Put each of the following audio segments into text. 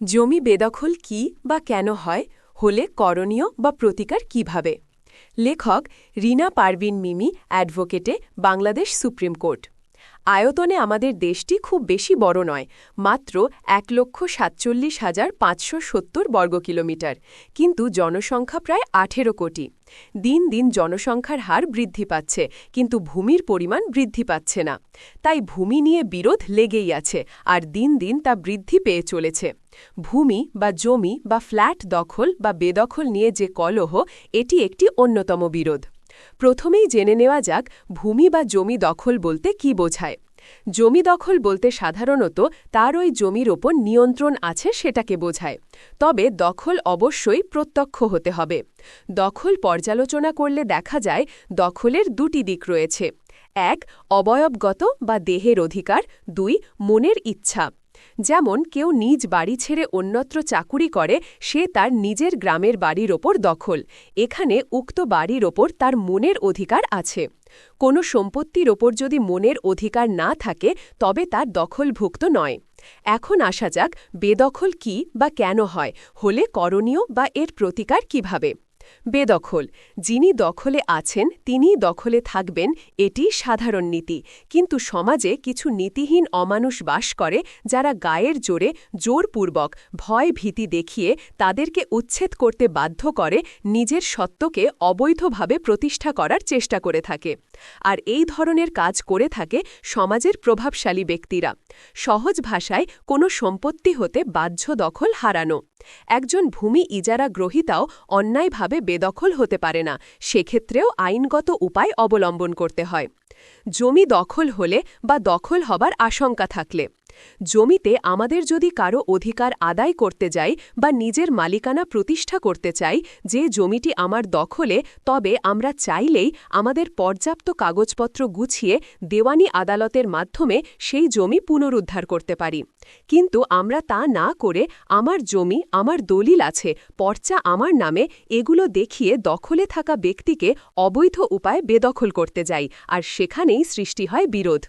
জমি বেদখল কি বা কেন হয়, হলে করণীয় বা প্রতিকার কীভাবে? লেখক রিনা পারভিন মিমি, অ্যাডভোকেটে, বাংলাদেশ সুপ্রিম কোর্ট। আয়তনে আমাদের দেশটি খুব বেশি বড় নয়, মাত্র এক লক্ষ সাতচল্লিশ হাজার পাঁচশো সত্তর বর্গ কিলোমিটার, কিন্তু জনসংখ্যা প্রায় আঠেরো কোটি। দিন দিন জনসংখ্যার হার বৃদ্ধি পাচ্ছে, কিন্তু ভূমির পরিমাণ বৃদ্ধি পাচ্ছে না। তাই ভূমি নিয়ে বিরোধ লেগেই আছে, আর দিন দিন তা বৃদ্ধি পেয়ে চলেছে। ভূমি বা জমি বা ফ্ল্যাট দখল বা বেদখল নিয়ে যে কলহ, এটি একটি অন্যতম বিরোধ। প্রথমেই জেনে নেওয়া যাক ভূমি বা জমি দখল বলতে কি বোঝায়। জমি দখল বলতে সাধারণত তার ওই জমির ওপর নিয়ন্ত্রণ আছে সেটাকে বোঝায়। তবে দখল অবশ্যই প্রত্যক্ষ হতে হবে। দখল পর্যালোচনা করলে দেখা যায় দখলের দুটি দিক রয়েছে। এক, অবয়বগত বা দেহের অধিকার। দুই, মনের ইচ্ছা। যেমন কেউ নিজ বাড়ি ছেড়ে অন্যত্র চাকুরি করে, সে তার নিজের গ্রামের বাড়ির ওপর দখল। এখানে উক্ত বাড়ির ওপর তার মনের অধিকার আছে। কোনো সম্পত্তির ওপর যদি মনের অধিকার না থাকে, তবে তার দখলভুক্ত নয়। এখন আসা যাক, বেদখল কি বা কেন হয়, হলে করণীয় বা এর প্রতিকার কীভাবে? বেদখল। যিনি দখলে আছেন, তিনিই দখলে থাকবেন, এটি সাধারণ নীতি। কিন্তু সমাজে কিছু নীতিহীন অমানুষ বাস করে, যারা গায়ের জোরে জোরপূর্বক ভয় ভীতি দেখিয়ে তাদেরকে উচ্ছেদ করতে বাধ্য করে, নিজের সত্যকে অবৈধভাবে প্রতিষ্ঠা করার চেষ্টা করে থাকে। আর এই ধরনের কাজ করে থাকে সমাজের প্রভাবশালী ব্যক্তিরা। সহজ ভাষায় কোনো সম্পত্তি হতে বাহ্য দখল হারানো। একজন ভূমি ইজারা গ্রহীতাও অন্যায়ভাবে বেদখল হতে পারে না, সেক্ষেত্রেও আইনগত উপায় অবলম্বন করতে হয়। জমি দখল হলে বা দখল হবার আশঙ্কা থাকলে। জমিতে আমাদের যদি কারও অধিকার আদায় করতে যাই বা নিজের মালিকানা প্রতিষ্ঠা করতে চাই, যে জমিটি আমার দখলে, তবে আমরা চাইলেই আমাদের পর্যাপ্ত কাগজপত্র গুছিয়ে দেওয়ানি আদালতের মাধ্যমে সেই জমি পুনরুদ্ধার করতে পারি। কিন্তু আমরা তা না করে আমার জমি, আমার দলিল আছে, পর্চা আমার নামে এগুলো দেখিয়ে দখলে থাকা ব্যক্তিকে অবৈধ উপায় বেদখল করতে যাই, আর সেখানেই সৃষ্টি হয় বিরোধ।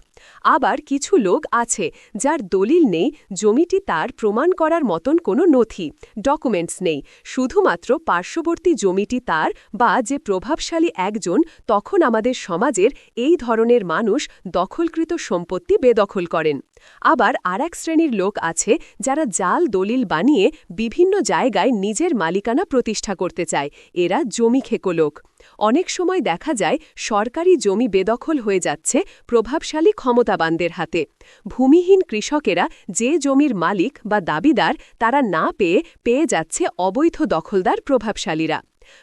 আবার কিছু লোক আছে যার দলিল নেই, জমিটি তার প্রমাণ করার মতন কোনো নথি ডকুমেন্টস নেই। শুধুমাত্র পার্শ্ববর্তী জমিটি তার বা যে প্রভাবশালী একজন, তখন আমাদের সমাজের এই ধরনের মানুষ দখলকৃত সম্পত্তি বেদখল করেন। আবার আর এক শ্রেণির লোক আছে যারা জাল দলিল বানিয়ে বিভিন্ন জায়গায় নিজের মালিকানা প্রতিষ্ঠা করতে চায়। এরা জমি খেকো লোক। অনেক সময় দেখা যায় সরকারি জমি বেদখল হয়ে যাচ্ছে প্রভাবশালী ক্ষমতাবানদের হাতে। ভূমিহীন কৃষকেরা যে জমির মালিক বা দাবিদার তারা না পেয়ে পেয়ে যাচ্ছে অবৈধ দখলদার প্রভাবশালীরা।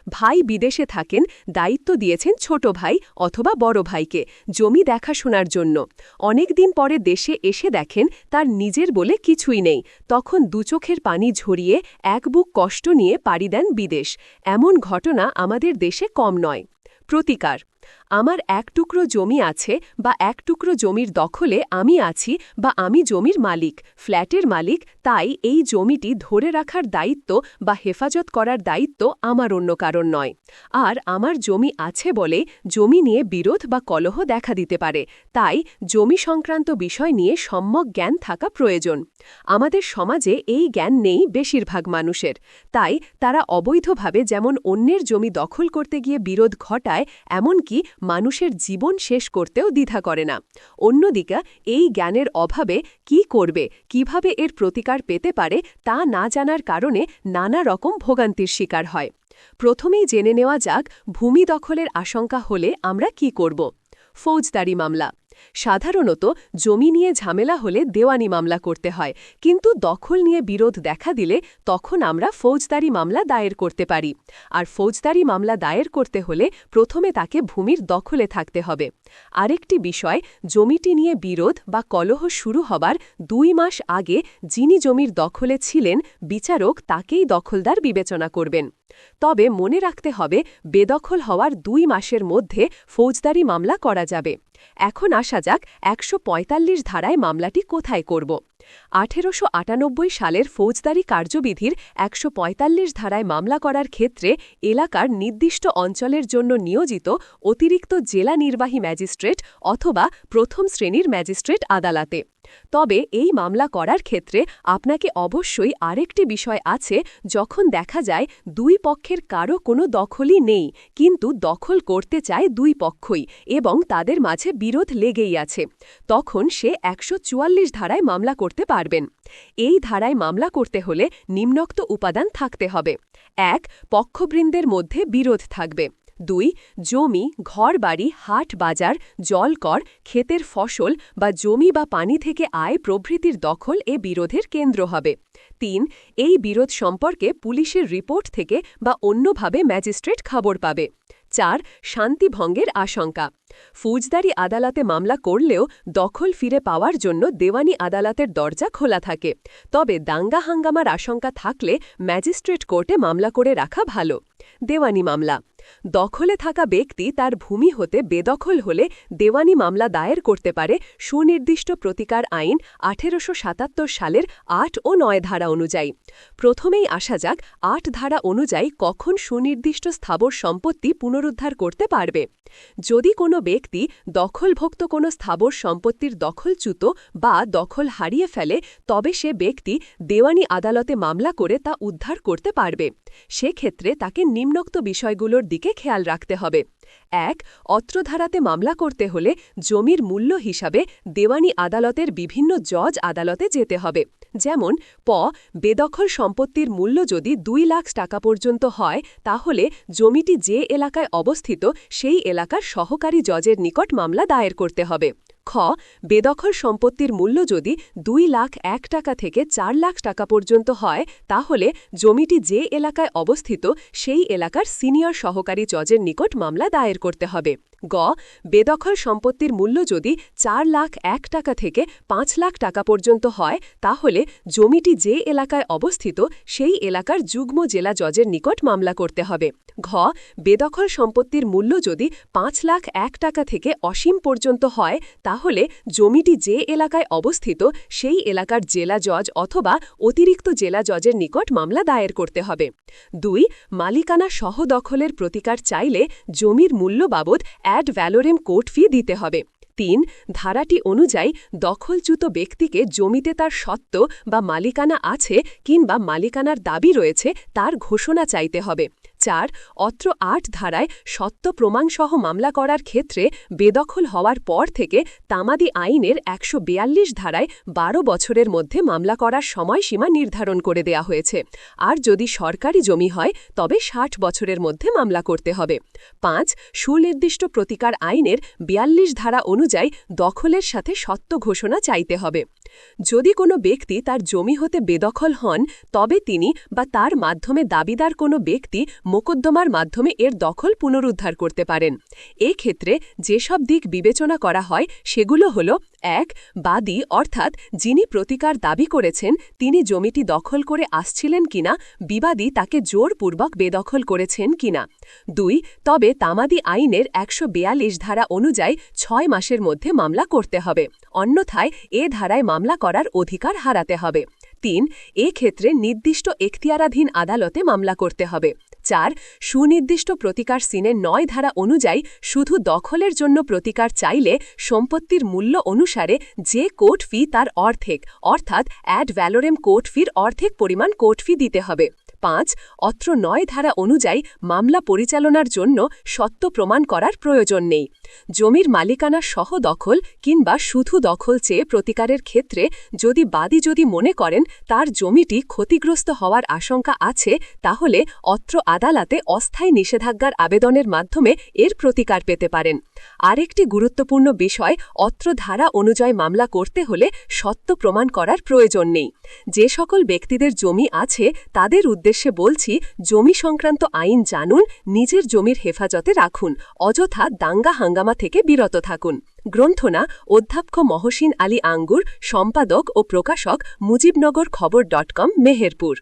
ভাই বিদেশে থাকেন, দায়িত্ব দিয়েছেন ছোট ভাই অথবা বড় ভাইকে জমি দেখাশোনার জন্য। অনেক দিন পরে দেশে এসে দেখেন তার নিজের বলে কিছুই নেই। তখন দুচোখের পানি ঝরিয়ে এক বুক কষ্ট নিয়ে পাড়ি দেন বিদেশ। এমন ঘটনা আমাদের দেশে কম নয়। প্রতিকার। আমার এক টুকরো জমি আছে বা এক টুকরো জমির দখলে আমি আছি বা আমি জমির মালিক, ফ্ল্যাটের মালিক, তাই এই জমিটি ধরে রাখার দায়িত্ব বা হেফাজত করার দায়িত্ব আমার অন্য কারণ নয়। আর আমার জমি আছে বলে জমি নিয়ে বিরোধ বা কলহ দেখা দিতে পারে, তাই জমি সংক্রান্ত বিষয় নিয়ে সম্যক জ্ঞান থাকা প্রয়োজন। আমাদের সমাজে এই জ্ঞান নেই বেশিরভাগ মানুষের, তাই তারা অবৈধভাবে যেমন অন্যের জমি দখল করতে গিয়ে বিরোধ ঘটায় এমনকি মানুষের জীবন শেষ করতেও দ্বিধা করে না। অন্যদিকে, এই জ্ঞানের অভাবে কি করবে, কীভাবে এর প্রতিকার পেতে পারে, তা না জানার কারণে নানা রকম ভোগান্তির শিকার হয়। প্রথমেই জেনে নেওয়া যাক, ভূমি দখলের আশঙ্কা হলে আমরা কি করব। ফৌজদারি মামলা। সাধারণত জমি নিয়ে ঝামেলা হলে দেওয়ানি মামলা করতে হয়, কিন্তু দখল নিয়ে বিরোধ দেখা দিলে তখন আমরা ফৌজদারি মামলা দায়ের করতে পারি। আর ফৌজদারি মামলা দায়ের করতে হলে প্রথমে তাকে ভূমির দখলে থাকতে হবে। আরেকটি বিষয়, জমিটি নিয়ে বিরোধ বা কলহ শুরু হবার দুই মাস আগে যিনি জমির দখলে ছিলেন, বিচারক তাকেই দখলদার বিবেচনা করবেন। তবে মনে রাখতে হবে, বেদখল হওয়ার দুই মাসের মধ্যে ফৌজদারি মামলা করা যাবে। এখন আসা যাক, একশো পঁয়তাল্লিশ ধারায় মামলাটি কোথায় করব। আঠেরোশো সালের ফৌজদারি কার্যবিধির একশো পঁয়তাল্লিশ ধারায় মামলা করার ক্ষেত্রে এলাকার নির্দিষ্ট অঞ্চলের জন্য নিয়োজিত অতিরিক্ত জেলা নির্বাহী ম্যাজিস্ট্রেট অথবা প্রথম শ্রেণির ম্যাজিস্ট্রেট আদালতে। তবে এই মামলা করার ক্ষেত্রে আপনাকে অবশ্যই আরেকটি বিষয় আছে, যখন দেখা যায় দুই পক্ষের কারও কোনো দখলই নেই, কিন্তু দখল করতে চায় দুই পক্ষই এবং তাদের মাঝে বিরোধ লেগেই আছে, তখন সে একশো চুয়াল্লিশ ধারায় মামলা করতে পারবেন। এই ধারায় মামলা করতে হলে নিম্নোক্ত উপাদান থাকতে হবে। এক, পক্ষবৃন্দের মধ্যে বিরোধ থাকবে। দুই, জমি, ঘরবাড়ি, হাট বাজার, জলকর, ক্ষেতের ফসল বা জমি বা পানি থেকে আয় প্রভৃতির দখল এ বিরোধের কেন্দ্র হবে। তিন, এই বিরোধ সম্পর্কে পুলিশের রিপোর্ট থেকে বা অন্যভাবে ম্যাজিস্ট্রেট খবর পাবে। চার শান্তিভঙ্গের আশঙ্কা। ফৌজদারি আদালতে মামলা করলেও দখল ফিরে পাওয়ার জন্য দেওয়ানি আদালতের দরজা খোলা থাকে। তবে দাঙ্গা হাঙ্গামার আশঙ্কা থাকলে ম্যাজিস্ট্রেট কোর্টে মামলা করে রাখা ভালো। দেওয়ানি মামলা। দখলে থাকা ব্যক্তি তার ভূমি হতে বেদখল হলে দেওয়ানি মামলা দায়ের করতে পারে সুনির্দিষ্ট প্রতিকার আইন আঠেরোশো সাতাত্তর সালের আট ও নয় ধারা অনুযায়ী। প্রথমেই আসা যাক আট ধারা অনুযায়ী কখন সুনির্দিষ্ট স্থাবর সম্পত্তি পুনরুদ্ধার করতে পারবে। যদি কোনো ব্যক্তি দখলভুক্ত কোনো স্থাবর সম্পত্তির দখলচ্যুত বা দখল হারিয়ে ফেলে, তবে সে ব্যক্তি দেওয়ানি আদালতে মামলা করে তা উদ্ধার করতে পারবে। সেক্ষেত্রে তাকে নিম্নোক্ত বিষয়গুলোর দিকে খেয়াল রাখতে হবে। এক, অত্রধারাতে মামলা করতে হলে জমির মূল্য হিসাবে দেওয়ানি আদালতের বিভিন্ন জজ আদালতে যেতে হবে। যেমন, প, বেদখল সম্পত্তির মূল্য যদি দুই লাখ টাকা পর্যন্ত হয়, তাহলে জমিটি যে এলাকায় অবস্থিত, সেই এলাকার সহকারী জজের নিকট মামলা দায়ের করতে হবে। খ, বেদখল সম্পত্তির মূল্য যদি দুই লাখ এক টাকা থেকে চার লাখ টাকা পর্যন্ত হয়, তাহলে জমিটি যে এলাকায় অবস্থিত, সেই এলাকার সিনিয়র সহকারী জজের নিকট মামলা দায়ের করতে হবে। গ, বেদখল সম্পত্তির মূল্য যদি চার লাখ এক টাকা থেকে পাঁচ লাখ টাকা পর্যন্ত হয়, তাহলে জমিটি যে এলাকায় অবস্থিত সেই এলাকার যুগ্ম জেলা জজের নিকট মামলা করতে হবে। ঘ, বেদখল সম্পত্তির মূল্য যদি পাঁচ লাখ এক টাকা থেকে অসীম পর্যন্ত হয়, তাহলে জমিটি যে এলাকায় অবস্থিত সেই এলাকার জেলা জজ অথবা অতিরিক্ত জেলা জজের নিকট মামলা দায়ের করতে হবে। দুই, মালিকানা সহ দখলের প্রতিকার চাইলে জমির মূল্য বাবদ অ্যাড ভ্যালোরেম কোর্ট ফি দিতে হবে। তিন, ধারাটি অনুযায়ী দখলচ্যুত ব্যক্তিকে জমিতে তার সত্ত্ব বা মালিকানা আছে কিংবা মালিকানার দাবি রয়েছে, তার ঘোষণা চাইতে হবে। চার, অত্র আট ধারায় সত্য প্রমাণসহ মামলা করার ক্ষেত্রে বেদখল হওয়ার পর থেকে তামাদি আইনের একশো বিয়াল্লিশ ধারায় বারো বছরের মধ্যে মামলা করার সময়সীমা নির্ধারণ করে দেয়া হয়েছে। আর যদি সরকারি জমি হয়, তবে ষাট বছরের মধ্যে মামলা করতে হবে। পাঁচ, সুনির্দিষ্ট প্রতিকার আইনের বিয়াল্লিশ ধারা অনুযায়ী দখলের সাথে সত্য ঘোষণা চাইতে হবে। যদি কোনো ব্যক্তি তার জমি হতে বেদখল হন, তবে তিনি বা তার মাধ্যমে দাবিদার কোনো ব্যক্তি মোকদ্দমার মাধ্যমে এর দখল পুনরুদ্ধার করতে পারেন। ক্ষেত্রে যেসব দিক বিবেচনা করা হয়, সেগুলো হল, এক, বাদী, অর্থাৎ যিনি প্রতিকার দাবি করেছেন, তিনি জমিটি দখল করে আসছিলেন কিনা, বিবাদী তাকে জোরপূর্বক বেদখল করেছেন কিনা। দুই, তবে তামাদি আইনের একশো ধারা অনুযায়ী ছয় মাসের মধ্যে মামলা করতে হবে, অন্যথায় এ ধারায় মামলা করার অধিকার হারাতে হবে। তিন এ ক্ষেত্রে নির্দিষ্ট এখতিয়ারাধীন আদালতে মামলা করতে হবে। চার, সুনির্দিষ্ট প্রতিকার সিনে নয় ধারা অনুযায়ী শুধু দখলের জন্য প্রতিকার চাইলে সম্পত্তির মূল্য অনুসারে যে কোর্ট ফি তার অর্ধেক, অর্থাৎ অ্যাড ভ্যালোরেম কোর্ট ফির অর্ধেক পরিমাণ কোর্ট ফি দিতে হবে। পাঁচ অত্র নয় ধারা অনুযায়ী মামলা পরিচালনার জন্য সত্য প্রমাণ করার প্রয়োজন নেই। জমির মালিকানা সহ দখল কিংবা শুধু দখল চেয়ে প্রতিকারের ক্ষেত্রে যদি বাদী যদি মনে করেন তার জমিটি ক্ষতিগ্রস্ত হওয়ার আশঙ্কা আছে, তাহলে অত্র আদালতে অস্থায়ী নিষেধাজ্ঞার আবেদনের মাধ্যমে এর প্রতিকার পেতে পারেন। আরেকটি গুরুত্বপূর্ণ বিষয়, অত্র ধারা অনুযায়ী মামলা করতে হলে সত্য প্রমাণ করার প্রয়োজন নেই। যে সকল ব্যক্তিদের জমি আছে, তাদের উদ্দেশ্যে বলছি, জমি সংক্রান্ত আইন জানুন, নিজের জমির হেফাজতে রাখুন, অযথা দাঙ্গা হাঙ্গামা থেকে বিরত থাকুন। গ্রন্থনা, অধ্যাপক মহসিন আলী আঙ্গুর, সম্পাদক ও প্রকাশক মুজিবনগর খবর ডট কম, মেহেরপুর।